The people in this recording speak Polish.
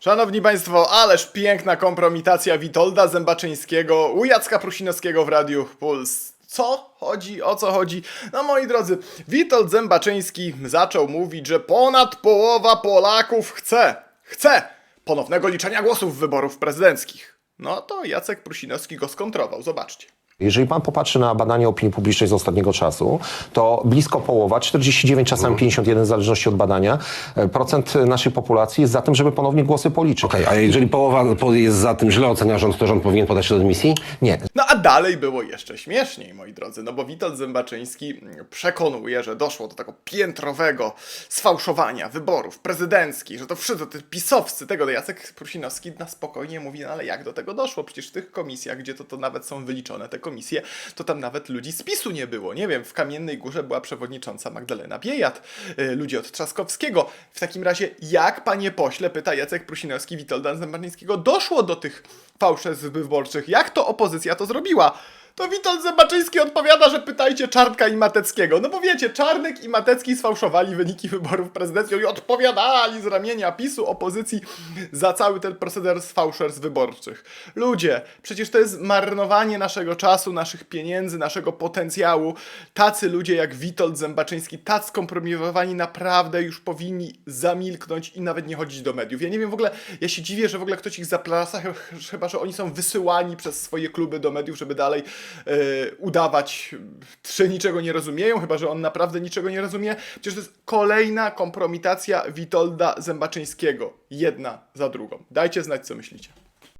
Szanowni Państwo, ależ piękna kompromitacja Witolda Zębaczyńskiego u Jacka Prusinowskiego w Radiu Puls. Co chodzi? O co chodzi? No moi drodzy, Witold Zębaczyński zaczął mówić, że ponad połowa Polaków chce, chce ponownego liczenia głosów w wyborów prezydenckich. No to Jacek Prusinowski go skontrował, zobaczcie. Jeżeli pan popatrzy na badania opinii publicznej z ostatniego czasu, to blisko połowa, 49, czasami 51 w zależności od badania, e, procent naszej populacji jest za tym, żeby ponownie głosy policzyć. Okej, a jeżeli połowa po- jest za tym, źle ocenia rząd, to rząd powinien podać się do dymisji? Nie. A dalej było jeszcze śmieszniej, moi drodzy, no bo Witold Zębaczyński mm, przekonuje, że doszło do tego piętrowego sfałszowania wyborów prezydenckich, że to wszyscy te pisowcy tego, no Jacek Prusinowski na spokojnie mówi, no ale jak do tego doszło? Przecież w tych komisjach, gdzie to, to nawet są wyliczone te komisje, to tam nawet ludzi z PiSu nie było. Nie wiem, w Kamiennej Górze była przewodnicząca Magdalena Biejat, y, ludzie od Trzaskowskiego. W takim razie, jak, panie pośle, pyta Jacek Prusinowski Witolda Zębaczyńskiego, doszło do tych fałszerstw wyborczych? Jak to opozycja to zrobiła? To Witold Zębaczyński odpowiada, że pytajcie Czarnka i Mateckiego. No bo wiecie, Czarnek i Matecki sfałszowali wyniki wyborów prezydenckich i odpowiadali z ramienia PiSu opozycji za cały ten proceder z wyborczych. Ludzie, przecież to jest marnowanie naszego czasu, naszych pieniędzy, naszego potencjału. Tacy ludzie jak Witold Zębaczyński, tacy skompromitowani naprawdę już powinni zamilknąć i nawet nie chodzić do mediów. Ja nie wiem w ogóle, ja się dziwię, że w ogóle ktoś ich zaplasa, ch- chyba że oni są wysyłani przez swoje kluby do mediów, żeby dalej e, udawać, że niczego nie rozumieją, chyba że on naprawdę niczego nie rozumie. Przecież to jest kolejna kompromitacja Witolda Zębaczyńskiego. Jedna za drugą. Dajcie znać, co myślicie.